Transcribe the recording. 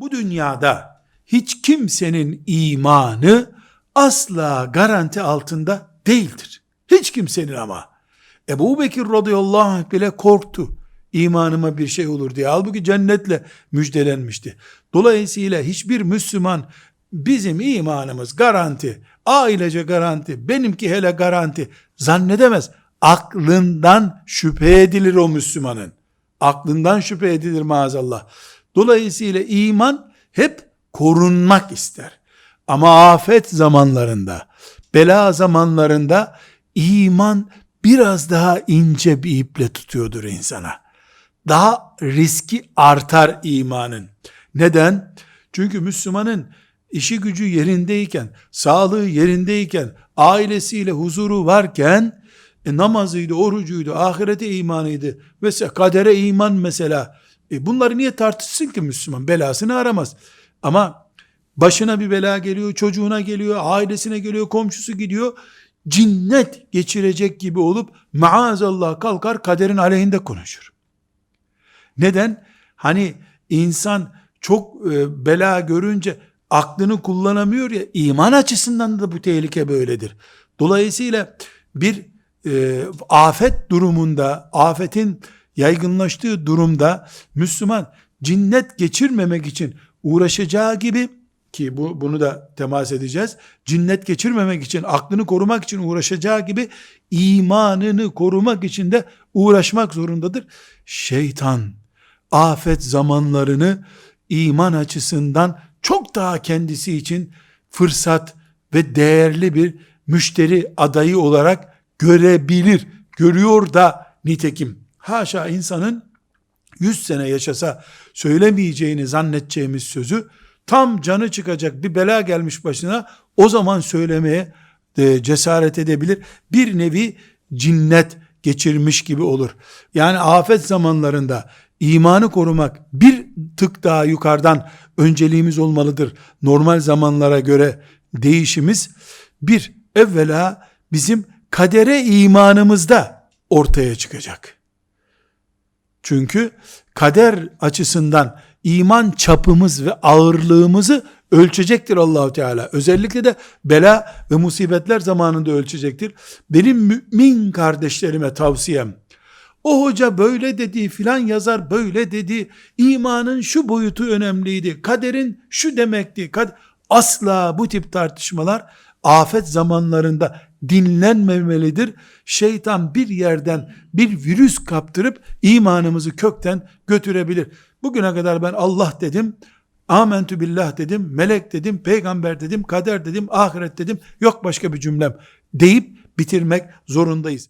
Bu dünyada hiç kimsenin imanı asla garanti altında değildir. Hiç kimsenin ama. Ebu Bekir radıyallahu anh bile korktu. İmanıma bir şey olur diye. Halbuki cennetle müjdelenmişti. Dolayısıyla hiçbir Müslüman bizim imanımız garanti, ailece garanti, benimki hele garanti zannedemez. Aklından şüphe edilir o Müslümanın. Aklından şüphe edilir maazallah. Dolayısıyla iman hep korunmak ister. Ama afet zamanlarında, bela zamanlarında iman biraz daha ince bir iple tutuyordur insana. Daha riski artar imanın. Neden? Çünkü Müslümanın işi gücü yerindeyken, sağlığı yerindeyken, ailesiyle huzuru varken, e, namazıydı, orucuydu, ahirete imanıydı, mesela kadere iman mesela. E, bunları niye tartışsın ki Müslüman? Belasını aramaz. Ama başına bir bela geliyor, çocuğuna geliyor, ailesine geliyor, komşusu gidiyor, cinnet geçirecek gibi olup maazallah kalkar kaderin aleyhinde konuşur. Neden? Hani insan çok e, bela görünce aklını kullanamıyor ya iman açısından da bu tehlike böyledir. Dolayısıyla bir e, afet durumunda, afetin yaygınlaştığı durumda Müslüman cinnet geçirmemek için uğraşacağı gibi ki bu bunu da temas edeceğiz. Cinnet geçirmemek için, aklını korumak için uğraşacağı gibi imanını korumak için de uğraşmak zorundadır. Şeytan afet zamanlarını iman açısından çok daha kendisi için fırsat ve değerli bir müşteri adayı olarak görebilir. Görüyor da nitekim. Haşa insanın 100 sene yaşasa söylemeyeceğini zannedeceğimiz sözü tam canı çıkacak bir bela gelmiş başına o zaman söylemeye e, cesaret edebilir. Bir nevi cinnet geçirmiş gibi olur. Yani afet zamanlarında imanı korumak bir tık daha yukarıdan önceliğimiz olmalıdır. Normal zamanlara göre değişimiz bir evvela bizim kadere imanımızda ortaya çıkacak. Çünkü kader açısından iman çapımız ve ağırlığımızı ölçecektir Allahu Teala. Özellikle de bela ve musibetler zamanında ölçecektir. Benim mümin kardeşlerime tavsiyem o hoca böyle dedi filan yazar böyle dedi. İmanın şu boyutu önemliydi. Kaderin şu demekti. Kad Asla bu tip tartışmalar afet zamanlarında dinlenmemelidir. Şeytan bir yerden bir virüs kaptırıp imanımızı kökten götürebilir. Bugüne kadar ben Allah dedim, amentü billah dedim, melek dedim, peygamber dedim, kader dedim, ahiret dedim, yok başka bir cümlem deyip bitirmek zorundayız.